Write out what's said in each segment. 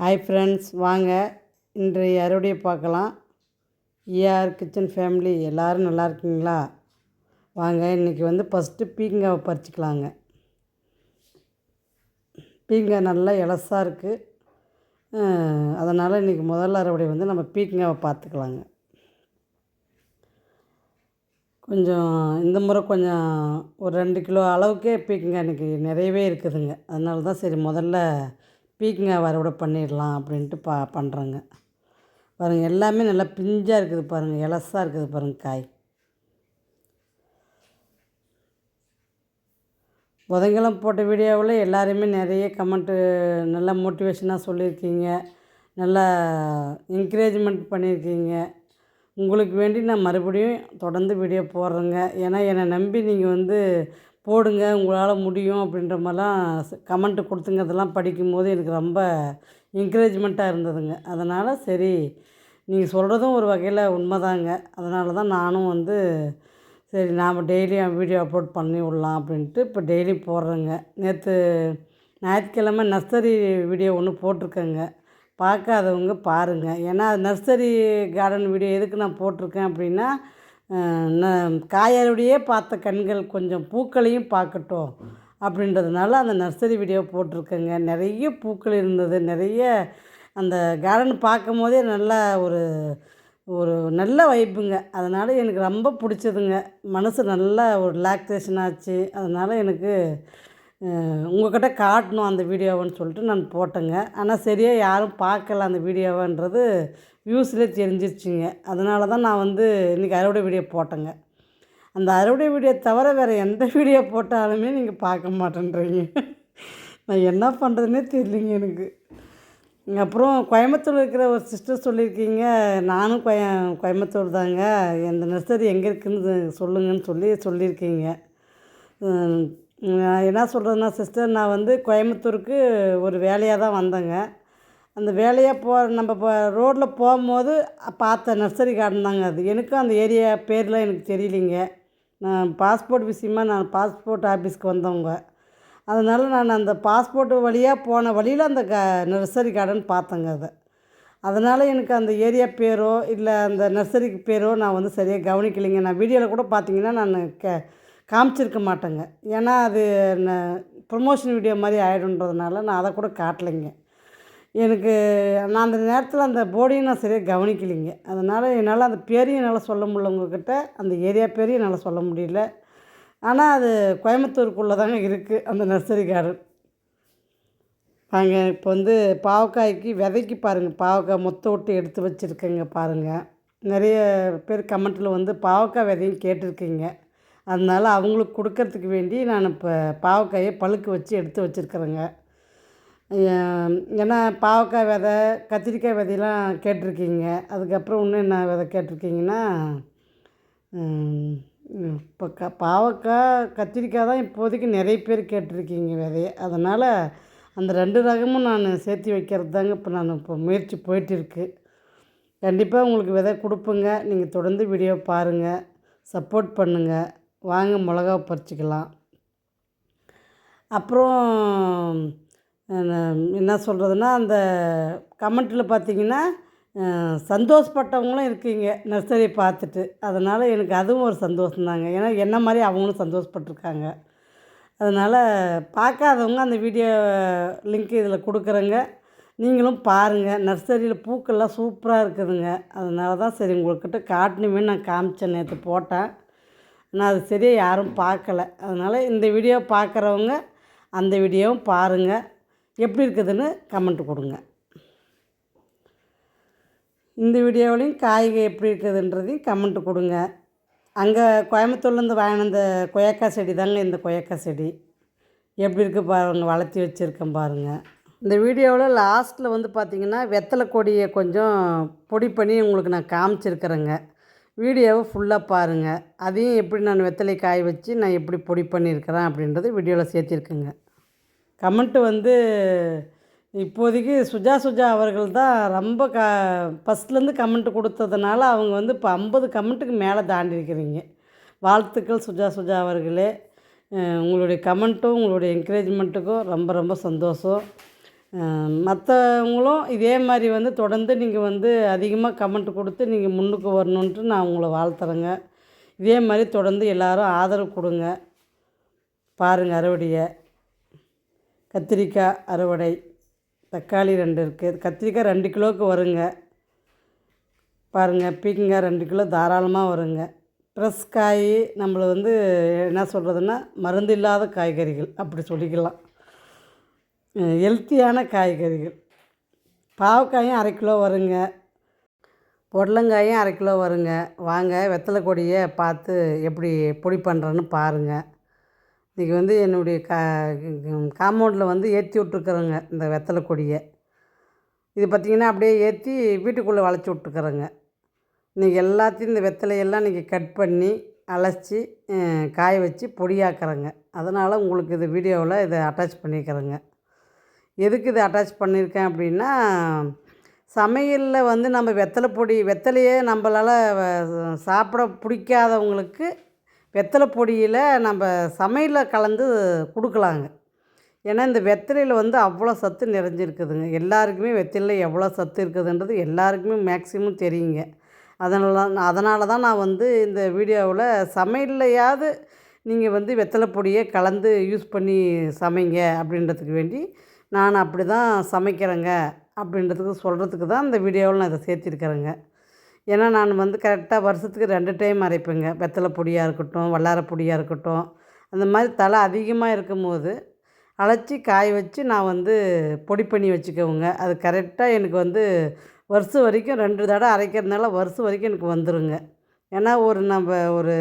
Hi friends வாங்க. இன்றைய அறுவடையை பார்க்கலாம். ஏஆர் கிச்சன் ஃபேமிலி எல்லோரும் நல்லா இருக்கீங்களா? வாங்க இன்றைக்கி வந்து ஃபஸ்ட்டு பீங்காவை பறிச்சிக்கலாங்க. பீங்காய் நல்லா இலசாக இருக்குது அதனால் இன்றைக்கி முதல் அறுவடை வந்து நம்ம பீங்காவை பார்த்துக்கலாங்க. கொஞ்சம் இந்த முறை கொஞ்சம் ஒரு ரெண்டு கிலோ அளவுக்கே பீக்கங்காய் இன்றைக்கி நிறையவே இருக்குதுங்க. அதனால தான் சரி முதல்ல பீக்கங்காய் அறுவடை பண்ணிடலாம் அப்படின்ட்டு பா பண்ணுறேங்க. பாருங்கள் எல்லாமே நல்லா பிஞ்சாக இருக்குது பாருங்கள் இலசாக இருக்குது பாருங்கள் காய். புதன்கிழமை போட்ட வீடியோவில் எல்லாருமே நிறைய கமெண்ட்டு நல்லா மோட்டிவேஷனாக சொல்லியிருக்கீங்க. நல்லா என்கரேஜ்மெண்ட் பண்ணியிருக்கீங்க. உங்களுக்கு வேண்டி நான் மறுபடியும் தொடர்ந்து வீடியோ போடுறேங்க. ஏன்னா என்னை நம்பி நீங்கள் வந்து போடுங்க உங்களால் முடியும் அப்படின்ற மாதிரிலாம் கமெண்ட்டு கொடுத்துங்கிறதெல்லாம் படிக்கும்போது எனக்கு ரொம்ப என்கரேஜ்மெண்ட்டாக இருந்ததுங்க. அதனால் சரி நீங்கள் சொல்கிறதும் ஒரு வகையில் உண்மைதாங்க. அதனால தான் நானும் வந்து சரி நாம் டெய்லியும் வீடியோ அப்லோட் பண்ணி விட்லாம் அப்படின்ட்டு இப்போ டெய்லி போடுறேங்க. நேற்று ஞாயிற்றுக்கிழமை நர்சரி வீடியோ ஒன்று போட்டிருக்கேங்க. பார்க்காதவங்க பாருங்கள் ஏன்னா நர்சரி கார்டன் வீடியோ எதுக்கு நான் போட்டிருக்கேன் அப்படின்னா நான் பார்த்த கண்கள் கொஞ்சம் பூக்களையும் பார்க்கட்டும் அப்படின்றதுனால அந்த நர்சரி வீடியோ போட்டிருக்கேங்க. நிறைய பூக்கள் இருந்தது. நிறைய அந்த கார்டன் பார்க்கும் போதே நல்லா ஒரு ஒரு நல்ல வைப்புங்க அதனால் எனக்கு ரொம்ப பிடிச்சதுங்க. மனசு நல்லா ஒரு ரிலாக்ஸேஷன் ஆச்சு. அதனால் எனக்கு உங்கள்கிட்ட காட்டணும் அந்த வீடியோவைன்னு சொல்லிட்டு நான் போட்டேங்க. ஆனால் சரியாக யாரும் பார்க்கல அந்த வீடியோவன்றது. வியூஸ்லேயே தெரிஞ்சிருச்சுங்க. அதனால தான் நான் வந்து இன்றைக்கி அறுவடை வீடியோ போட்டேங்க. அந்த அறுவடை வீடியோ தவிர வேறு எந்த வீடியோ போட்டாலுமே நீங்கள் பார்க்க மாட்டேன்றீங்க. நான் என்ன பண்ணுறதுனே தெரியலிங்க எனக்கு. அப்புறம் கோயம்புத்தூர் இருக்கிற ஒரு சிஸ்டர் சொல்லியிருக்கீங்க. நானும் கோய கோயம்புத்தூர் தாங்க. இந்த நர்சரி எங்கே இருக்குதுன்னு சொல்லுங்கன்னு சொல்லி சொல்லியிருக்கீங்க. என்ன சொல்கிறதுனா சிஸ்டர் நான் வந்து கோயம்புத்தூருக்கு ஒரு வேலையாக தான் வந்தேங்க. அந்த வேலையாக போ நம்ம இப்போ ரோட்டில் போகும்போது பார்த்த நர்சரி கார்டன் தாங்க அது. எனக்கும் அந்த ஏரியா பேர்லாம் எனக்கு தெரியலிங்க. நான் பாஸ்போர்ட் விஷயமா நான் பாஸ்போர்ட் ஆஃபீஸ்க்கு வந்தவங்க. அதனால் நான் அந்த பாஸ்போர்ட்டு வழியாக போன வழியில் அந்த க நர்சரி கார்டன் பார்த்தேங்க அதை. அதனால் எனக்கு அந்த ஏரியா பேரோ இல்லை அந்த நர்சரிக்கு பேரோ நான் வந்து சரியாக கவனிக்கலைங்க. நான் வீடியோவில் கூட பார்த்தீங்கன்னா நான் கே காமிச்சிருக்க மாட்டேங்க. ஏன்னா அது ப்ரொமோஷன் வீடியோ மாதிரி ஆகிடுன்றதுனால நான் அதை கூட காட்டலைங்க. எனக்கு நான் அந்த நேரத்தில் அந்த போர்டையும் நான் சரியாக கவனிக்கலைங்க. அதனால் என்னால் அந்த பேரையும் என்னால் சொல்ல முடியல உங்கள்கிட்ட அந்த ஏரியா பேரையும் என்னால் சொல்ல முடியல. ஆனால் அது கோயம்புத்தூருக்குள்ளே தாங்க இருக்குது அந்த நர்சரி கார்டன் நாங்கள் இப்போ வந்து பாவக்காய்க்கு விதைக்கு பாருங்கள் பாவக்காய் மொத்த விட்டு எடுத்து வச்சுருக்கேங்க பாருங்கள் நிறைய பேர் கமெண்ட்டில் வந்து பாவக்காய் விதையும் கேட்டிருக்கீங்க. அதனால் அவங்களுக்கு கொடுக்கறதுக்கு வேண்டி நான் இப்போ பாவக்காயை பழுக்க வச்சு எடுத்து வச்சுருக்குறேங்க. ஏன்னா பாவக்காய் விதை கத்திரிக்காய் விதையெல்லாம் கேட்டிருக்கீங்க. அதுக்கப்புறம் இன்னும் என்ன விதை கேட்டிருக்கீங்கன்னா இப்போ க பாவக்காய் கத்திரிக்காய் தான் இப்போதைக்கு நிறைய பேர் கேட்டிருக்கீங்க விதைய. அதனால் அந்த ரெண்டு ரகமும் நான் சேர்த்து வைக்கிறது தாங்க இப்போ நான் இப்போ முயற்சி போயிட்டுருக்கு. கண்டிப்பாக உங்களுக்கு விதை கொடுப்பேங்க. நீங்கள் தொடர்ந்து வீடியோ பாருங்கள் சப்போர்ட் பண்ணுங்கள் வாங்க மிளகா பறிச்சிக்கலாம். அப்புறம் என்ன சொல்கிறதுனா அந்த கமெண்ட்டில் பார்த்தீங்கன்னா சந்தோஷப்பட்டவங்களும் இருக்கீங்க. நர்சரியை பார்த்துட்டு. அதனால் எனக்கு அதுவும் ஒரு சந்தோஷந்தாங்க ஏன்னா என்ன மாதிரி அவங்களும் சந்தோஷப்பட்டிருக்காங்க. அதனால் பார்க்காதவங்க அந்த வீடியோ லிங்க் இதில் கொடுக்குறேங்க. நீங்களும் பாருங்கள் நர்சரியில் பூக்கள்லாம் சூப்பராக இருக்குதுங்க. அதனால தான் சரி உங்கள்கிட்ட காட்டணுமே நான் காமிச்சேன் நேற்று போட்டேன். ஆனால் அது சரியாக யாரும் பார்க்கல. அதனால் இந்த வீடியோ பார்க்குறவங்க அந்த வீடியோவும் பாருங்கள் எப்படி இருக்குதுன்னு கமெண்ட் கொடுங்க. இந்த வீடியோவிலையும் காய்கறி எப்படி இருக்குதுன்றதையும் கமெண்ட் கொடுங்க. அங்கே கோயம்புத்தூர்லேருந்து வாங்கின இந்த கொய்யாக்காய் செடி தாங்க இந்த கொய்யாக்காய் செடி. எப்படி இருக்குது பாருங்கள் வளர்த்தி வச்சுருக்கேன் பாருங்கள் இந்த வீடியோவில் லாஸ்ட்டில் வந்து பார்த்திங்கன்னா வெத்தலை கொடியை கொஞ்சம் பொடி பண்ணி உங்களுக்கு நான் காமிச்சிருக்கிறேங்க. வீடியோவை ஃபுல்லாக பாருங்கள் அதையும் எப்படி நான் வெத்தலை காய வச்சு நான் எப்படி பொடி பண்ணியிருக்கிறேன் அப்படின்றது வீடியோவில் சேர்த்திருக்குங்க. கமெண்ட்டு வந்து இப்போதைக்கு சுஜா சுஜா அவர்கள் தான் ரொம்ப க ஃபஸ்ட்லேருந்து கமெண்ட் கொடுத்ததுனால அவங்க வந்து இப்போ ஐம்பது கமெண்ட்டுக்கு மேலே தாண்டி இருக்கிறீங்க வாழ்த்துக்கள் சுஜா சுஜா அவர்களே. உங்களுடைய கமெண்ட்டும் உங்களுடைய என்கரேஜ்மெண்ட்டுக்கும் ரொம்ப ரொம்ப சந்தோஷம். மற்றவங்களும் இதே மாதிரி வந்து தொடர்ந்து நீங்கள் வந்து அதிகமாக கமெண்ட் கொடுத்து நீங்கள் முன்னுக்கு வரணுன்ட்டு நான் உங்களை வாழ்த்துறேங்க. இதே மாதிரி தொடர்ந்து எல்லோரும் ஆதரவு கொடுங்க. பாருங்கள் அறுவடையை. கத்திரிக்காய் அறுவடை. தக்காளி ரெண்டு இருக்குது கத்திரிக்காய் ரெண்டு கிலோவுக்கு வருங்க. பாருங்கள் பீக்கங்காய் ரெண்டு கிலோ தாராளமாக வருங்க. ஃப்ரெஷ் காய் நம்மளை வந்து என்ன சொல்கிறதுன்னா மருந்து இல்லாத காய்கறிகள். அப்படி சொல்லிக்கலாம். ஹெல்த்தியான காய்கறிகள். பாவக்காயும் அரை கிலோ வருங்க. பொடலங்காயும் அரை கிலோ வருங்க. வாங்க வெத்தலை கொடியை பார்த்து எப்படி பொடி பண்ணுறேன்னு பாருங்கள் இன்றைக்கி வந்து என்னுடைய கா காம்பவுண்டில் வந்து ஏற்றி விட்ருக்குறேங்க இந்த வெத்தலை கொடியை. இது பார்த்திங்கன்னா அப்படியே ஏற்றி வீட்டுக்குள்ளே வளைச்சி விட்ருக்குறேங்க இன்றைக்கி எல்லாத்தையும் இந்த வெத்தலையெல்லாம் இன்றைக்கி கட் பண்ணி அலசி காய வச்சு பொடியாக்குறேங்க. அதனால் உங்களுக்கு இது வீடியோவில் இதை அட்டாச் பண்ணிக்கிறேங்க. எதுக்கு இதை அட்டாச் பண்ணியிருக்கேன் அப்படின்னா சமையலில் வந்து நம்ம வெத்தலை பொடி வெத்தலையே நம்மளால் சாப்பிட பிடிக்காதவங்களுக்கு வெத்தலை பொடியில் நம்ம சமையலில் கலந்து கொடுக்கலாங்க. ஏன்னா இந்த வெத்தலையில் வந்து அவ்வளோ சத்து நிறைஞ்சிருக்குதுங்க. எல்லாருக்குமே வெத்தலையில் எவ்வளோ சத்து இருக்குதுன்றது எல்லாருக்குமே மேக்ஸிமம் தெரியுங்க. அதனால அதனால தான் நான் வந்து இந்த வீடியோவில் சமையல்லையாவது நீங்கள் வந்து வெத்தலை பொடியை கலந்து யூஸ் பண்ணி சமைங்க அப்படின்றதுக்கு வேண்டி நான் அப்படி தான் சமைக்கிறேங்க அப்படின்றதுக்கு சொல்கிறதுக்கு தான் இந்த வீடியோவில் நான் இதை சேர்த்திருக்கிறேங்க. ஏன்னா நான் வந்து கரெக்டாக வருஷத்துக்கு ரெண்டு டைம் அரைப்பேங்க. வெத்தலை பொடியாக இருக்கட்டும் வல்லார பொடியாக இருக்கட்டும் அந்த மாதிரி தலை அதிகமாக இருக்கும்போது அழைச்சி காய வச்சு நான் வந்து பொடி பண்ணி வச்சுக்கோங்க அது கரெக்டாக எனக்கு வந்து வருஷம் வரைக்கும் ரெண்டு தடவை அரைக்கிறதுனால வருஷம் வரைக்கும் எனக்கு வந்துடுங்க ஏன்னா ஒரு நம்ம ஒரு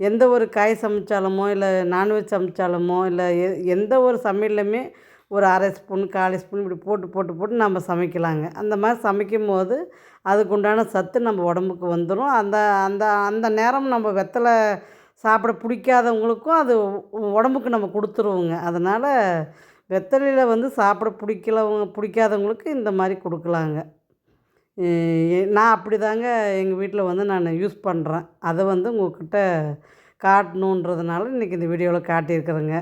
எந்த ஒரு காய் சமைச்சாலுமோ இல்லை நான்வெஜ் சமைச்சாலுமோ இல்லை எ எந்த ஒரு சமையல்லையுமே ஒரு அரை ஸ்பூன் கால் ஸ்பூன் இப்படி போட்டு போட்டு போட்டு நம்ம சமைக்கலாங்க. அந்த மாதிரி சமைக்கும் போது அதுக்குண்டான சத்து நம்ம உடம்புக்கு வந்துடும் அந்த அந்த அந்த நேரம் நம்ம வெத்தலை சாப்பிட பிடிக்காதவங்களுக்கும் அது உடம்புக்கு நம்ம கொடுத்துருவோங்க. அதனால் வெத்தலையில் வந்து சாப்பிட பிடிக்கலவங்க பிடிக்காதவங்களுக்கு இந்த மாதிரி கொடுக்கலாங்க. நான் அப்படி தாங்க எங்கள் வீட்டில் வந்து நான் யூஸ் பண்ணுறேன் அதை வந்து உங்கள்கிட்ட காட்டணுன்றதுனால இன்றைக்கி இந்த வீடியோவில் காட்டியிருக்கிறேங்க.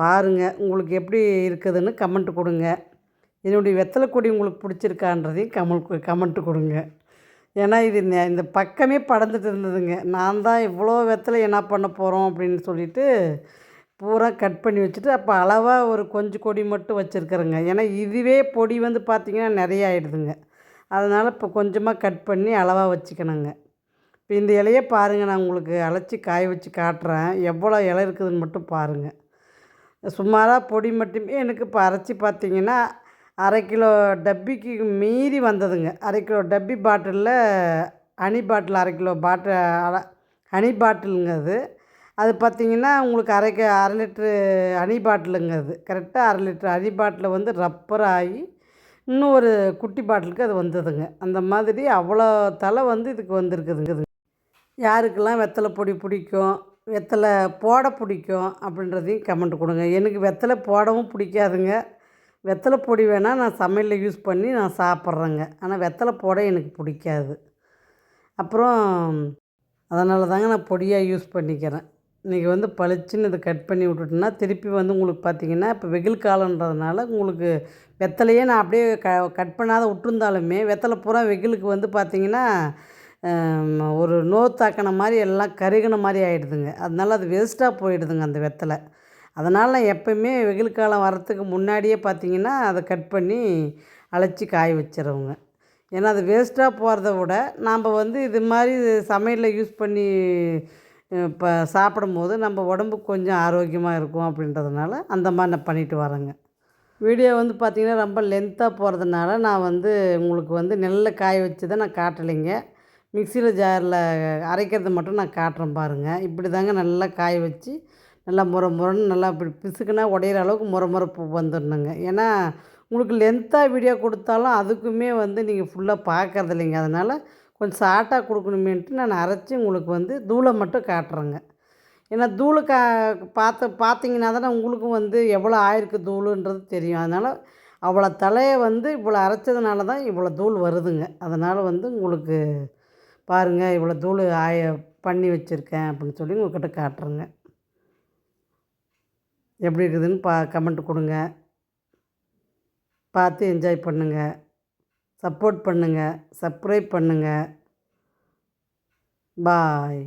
பாருங்கள் உங்களுக்கு எப்படி இருக்குதுன்னு கமெண்ட் கொடுங்க. என்னுடைய வெத்தலை கொடி உங்களுக்கு பிடிச்சிருக்கான்றதையும் கமல் கமெண்ட்டு கொடுங்க. ஏன்னா இது இந்த பக்கமே படந்துட்டு இருந்ததுங்க. நான் தான் இவ்வளோ வெத்தலை என்ன பண்ண போகிறோம் அப்படின்னு சொல்லிட்டு பூரா கட் பண்ணி வச்சுட்டு அப்போ அளவாக ஒரு கொஞ்சம் கொடி மட்டும் வச்சுருக்குறேங்க. ஏன்னா இதுவே பொடி வந்து பார்த்திங்கன்னா நிறைய ஆகிடுதுங்க அதனால் இப்போ கொஞ்சமாக கட் பண்ணி அளவாக வச்சுக்கணுங்க. இப்போ இந்த இலையை பாருங்கள் நான் உங்களுக்கு அழைச்சி காய வச்சு காட்டுறேன். எவ்வளோ இலை இருக்குதுன்னு மட்டும் பாருங்கள் சுமாராக பொடி மட்டுமே. எனக்கு இப்போ அரைச்சி பார்த்திங்கன்னா அரை கிலோ டப்பிக்கு மீறி வந்ததுங்க. அரை கிலோ டப்பி பாட்டிலில் ஹனி பாட்டில் அரை கிலோ பாட்டில் ஹனி பாட்டிலுங்க அது. அது பார்த்திங்கன்னா உங்களுக்கு அரை அரை லிட்ரு ஹனி பாட்டிலுங்க அது. கரெக்டாக அரை லிட்ரு ஹனி பாட்டில் வந்து ரப்பர் ஆகி இன்னும் ஒரு குட்டி பாட்டிலுக்கு அது வந்ததுங்க. அந்த மாதிரி அவ்வளோ தலை வந்து இதுக்கு வந்திருக்குதுங்க. யாருக்கெல்லாம் வெத்தலை பொடி பிடிக்கும்? வெத்தலை போட பிடிக்கும் அப்படின்றதையும் கமெண்ட் கொடுங்க. எனக்கு வெத்தலை போடவும் பிடிக்காதுங்க. வெத்தலை பொடி வேணால் நான் சமையலில் யூஸ் பண்ணி நான் சாப்பிட்றேங்க. ஆனால் வெத்தலை போட எனக்கு பிடிக்காது. அப்புறம் அதனால தாங்க நான் பொடியாக யூஸ் பண்ணிக்கிறேன். இன்றைக்கி வந்து பளிச்சுன்னு இதை கட் பண்ணி விட்டுட்டோன்னா திருப்பி வந்து உங்களுக்கு பார்த்திங்கன்னா இப்போ வெயில் காலன்றதுனால உங்களுக்கு வெத்தலையே நான் அப்படியே க கட் பண்ணாத விட்டுருந்தாலுமே வெத்தலை பூரா வெயிலுக்கு வந்து பார்த்திங்கன்னா ஒரு நோ தாக்கின மாதிரி எல்லாம் கருகின மாதிரி ஆகிடுதுங்க அதனால அது வேஸ்ட்டாக போயிடுதுங்க அந்த வெத்தலை. அதனால் நான் எப்போயுமே வெயில் காலம் வரத்துக்கு முன்னாடியே பார்த்திங்கன்னா அதை கட் பண்ணி அழைச்சி காய வச்சிடவுங்க ஏன்னா அது வேஸ்ட்டாக போகிறத விட நாம் வந்து இது மாதிரி சமையலில் யூஸ் பண்ணி இப்போ சாப்பிடும்போது நம்ம உடம்புக்கு கொஞ்சம் ஆரோக்கியமாக இருக்கும் அப்படின்றதுனால அந்த மாதிரி நான் பண்ணிட்டு வரேங்க. வீடியோ வந்து பார்த்திங்கன்னா ரொம்ப லென்த்தாக போகிறதுனால நான் வந்து உங்களுக்கு வந்து நெல்லை காய வச்சு தான் நான் காட்டலைங்க. மிக்சியில் ஜாரில் அரைக்கிறது மட்டும் நான் காட்டுறேன் பாருங்கள் இப்படி தாங்க நல்லா காய வச்சு நல்லா முறை முறைன்னு நல்லா இப்படி பிசுக்குனா உடையிற அளவுக்கு முறை முறை வந்துடணுங்க. ஏன்னா உங்களுக்கு லென்த்தாக வீடியோ கொடுத்தாலும் அதுக்குமே வந்து நீங்கள் ஃபுல்லாக பார்க்குறது இல்லைங்க. அதனால் கொஞ்சம் ஷார்ட்டாக கொடுக்கணுமேன்ட்டு நான் அரைச்சி உங்களுக்கு வந்து தூளை மட்டும் காட்டுறேங்க. ஏன்னா தூளை கா பார்த்து பார்த்தீங்கன்னா தானே உங்களுக்கும் வந்து எவ்வளோ ஆயிருக்கு தூளுன்றது தெரியும். அதனால் அவ்வளோ தலையை வந்து இவ்வளோ அரைச்சதுனால தான் இவ்வளோ தூள் வருதுங்க. அதனால் வந்து உங்களுக்கு பாருங்கள் இவ்வளோ தூள் ஆய பண்ணி வச்சுருக்கேன் அப்படின்னு சொல்லி உங்கள்கிட்ட காட்டுறேங்க. எப்படி இருக்குதுன்னு பா கமெண்ட் கொடுங்க. பார்த்து என்ஜாய் பண்ணுங்கள் சப்போர்ட் பண்ணுங்கள் சப்ஸ்கிரைப் பண்ணுங்கள் பாய்